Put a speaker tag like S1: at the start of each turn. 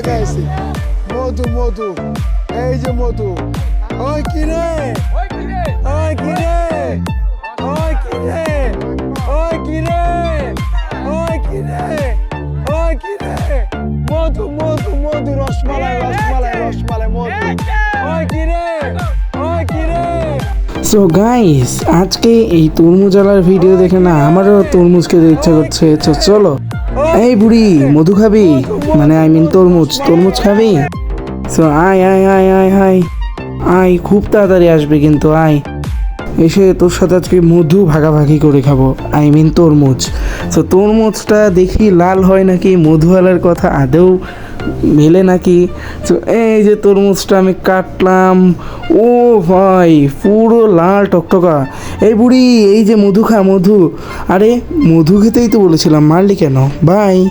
S1: লাগাইছি। মধু মধু, এই যে মধু। ওই কি রে? ওই কি রে? ওই কি রে? ওই কি রে? ওই কি রে? ওই কি রে? মধু মধু মধু, রসমালাই রসমালাই রসমালাই, মধু। ওই কি রে? ওই কি রে?
S2: সো গাইস আজকে এই তরমুজালার ভিডিও দেখে না আমারও তরমুজ খেতে ইচ্ছা করছে। চলো। এই বুড়ি, মধু খাবি? মানে আই মিন তরমুজ। তরমুজ খাবি? সো আয় আয় আয় আয় আয়। আয়, খুব তাড়াতাড়ি আসবে কিন্তু, আয়। এসে তোর সাথে আজকে মধু ভাগাভাগি করে খাব। আই মিন তরমুজ। তো তরমুজটা দেখি লাল হয় নাকি মধুওয়ালার কথা? আদৌ মেলে নাকি? এই যে তরমুজটা আমি কাটলাম। ও ভাই, পুরো লাল টকটকা। এই বুড়ি, এই যে মধু খা, মধু। আরে, মধু খেতেই তো বলেছিলাম, মারলি কেন? বাই